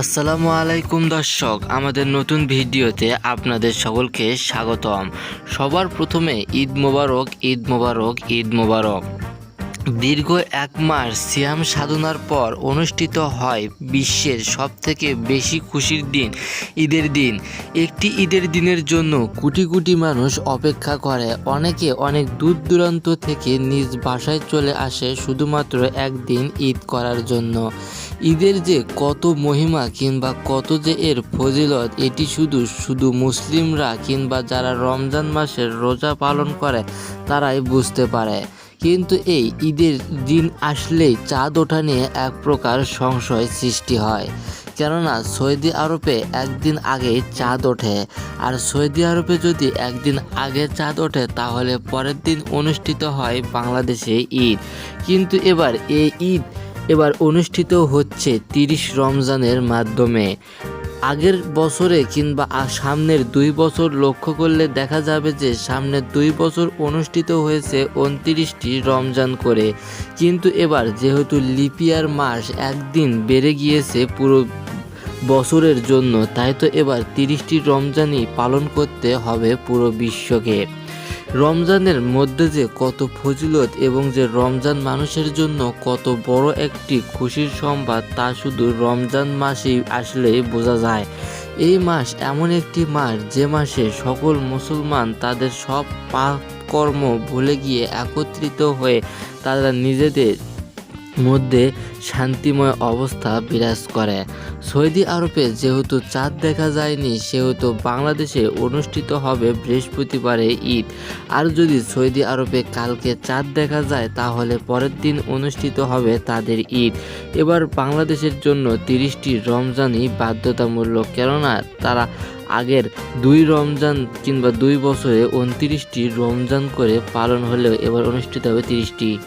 আসসালামু আলাইকুম দর্শক, আমাদের নতুন ভিডিওতে আপনাদের সকলকে স্বাগতম। সবার প্রথমে ঈদ মোবারক ঈদ মোবারক ঈদ মোবারক। দীর্ঘ এক মাস সিয়াম সাধনার পর অনুষ্ঠিত হয় বিশ্বের সবথেকে বেশি খুশির দিন, ঈদের দিন। একটি ঈদের দিনের জন্য কোটি কোটি মানুষ অপেক্ষা করে। অনেকে অনেক দূর দূরান্ত থেকে নিজ বাসায় চলে আসে শুধুমাত্র একদিন ঈদ করার জন্য। ঈদের যে কত মহিমা কিংবা কত যে এর ফজিলত, এটি শুধু শুধু মুসলিমরা কিংবা যারা রমজান মাসের রোজা পালন করে, তারাই বুঝতে পারে। কিন্তু এই ঈদের দিন আসলেই চাঁদ ওঠা নিয়ে এক প্রকার সংশয় সৃষ্টি হয়। কেননা সৌদি আরবে একদিন আগে চাঁদ ওঠে। আর সৌদি আরবে যদি একদিন আগে চাঁদ ওঠে, তাহলে পরের দিন অনুষ্ঠিত হয় বাংলাদেশে ঈদ। কিন্তু এবার এই ঈদ এবার অনুষ্ঠিত হচ্ছে তিরিশ রমজানের মাধ্যমে। আগের বছরে কিংবা সামনের দুই বছর লক্ষ্য করলে দেখা যাবে যে সামনের দুই বছর অনুষ্ঠিত হয়েছে উনত্রিশটি রমজান করে। কিন্তু এবার যেহেতু লিপিয়ার মাস একদিন বেড়ে গিয়েছে পুরো বছরের জন্য, তাই তো এবার তিরিশটি রমজানই পালন করতে হবে পুরো বিশ্বকে। রমজানের মধ্যে যে কত ফজিলত এবং যে রমজান মানুষের জন্য কত বড় একটি খুশির সম্বাদ তা শুধু রমজান মাসেই আসলেই বোঝা যায়। এই মাস এমন একটি মাস যে মাসে সকল মুসলমান তাদের সব পাপ কর্ম ভুলে গিয়ে একত্রিত হয়ে তারা নিজেদের মধ্যে শান্তিময় অবস্থা বিরাজ করে। সৌদি আরবে যেহেতু চাঁদ দেখা যায়নি, সেহেতু বাংলাদেশে অনুষ্ঠিত হবে বৃহস্পতিবারে ঈদ। আর যদি সৌদি আরবে কালকে চাঁদ দেখা যায়, তাহলে পরের দিন অনুষ্ঠিত হবে তাদের ঈদ। এবার বাংলাদেশের জন্য তিরিশটি রমজানই বাধ্যতামূলক, কেননা তারা আগের দুই রমজান কিংবা দুই বছরে উনত্রিশটি রমজান করে পালন হলেও এবার অনুষ্ঠিত হবে তিরিশটি।